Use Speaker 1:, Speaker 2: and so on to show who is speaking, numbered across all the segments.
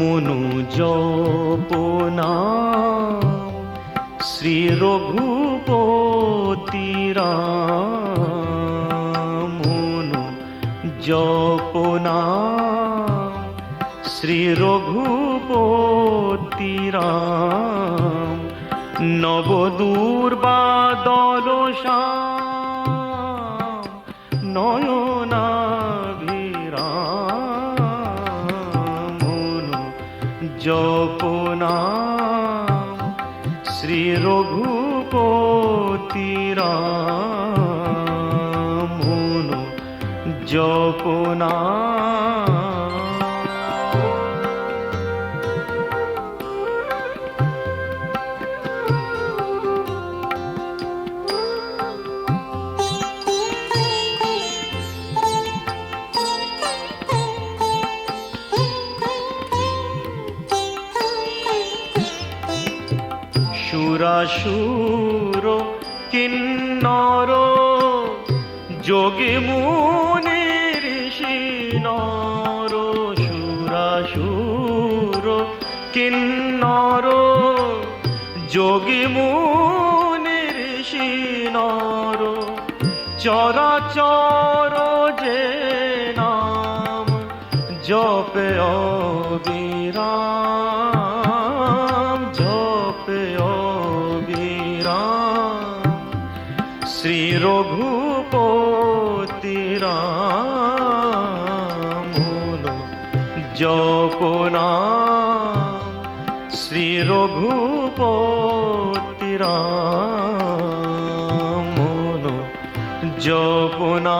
Speaker 1: মনু জপনা শ্রী রঘুপতি মনু জপনা শ্রী রঘুপতি রাম নবদূর্বাদল নয়নাভিরাম জপনা শ্রী রঘুপতি রাম জপনা সুরাসুর কিন্নর যোগী মুনি ঋষি নর সুরাসুর, কিন্নর যোগী মুনি ঋষি নর চরাচর যে নাম জপে অবিরাম শ্রী রঘুপতি রাম জপনা শ্রী রঘুপতি রাম জপনা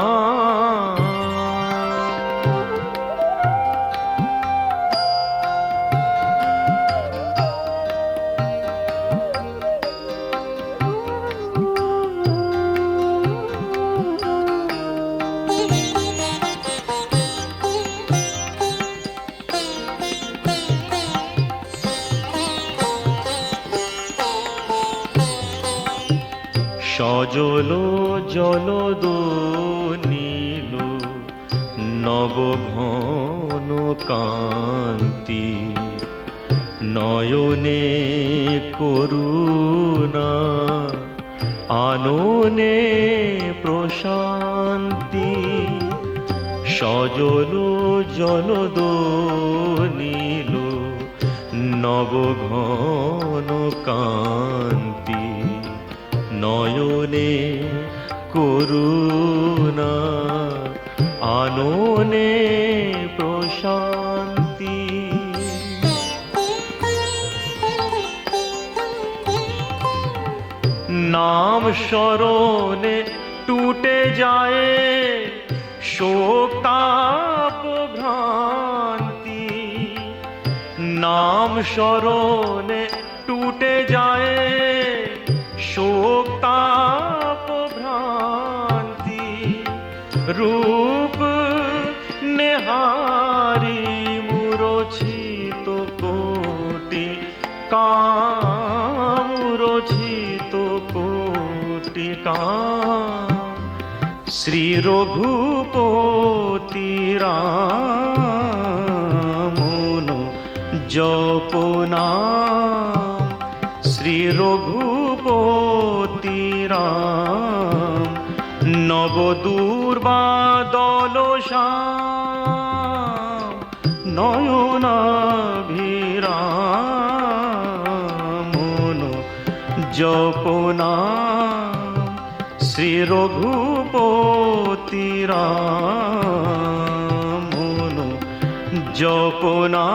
Speaker 1: সজল জলদ নীল নবঘন কান্তি। নয়নে করুণা আননে প্রশান্তি। সজল জলদ নীল নবঘন কান্তি। নাম স্মরণে টুটে যায় শোক তাপ ভ্রান্তি। নাম স্মরণে টুটে যায় শোক তাপ ভ্রান্তি। রূপ কোটি কাম শ্রী রঘুপতি রাম জপনা শ্রী রঘুপতি রাম নবদূর্বাদল নয়নাভিরাম জপনা শ্রী রঘুপতি রাম জপনা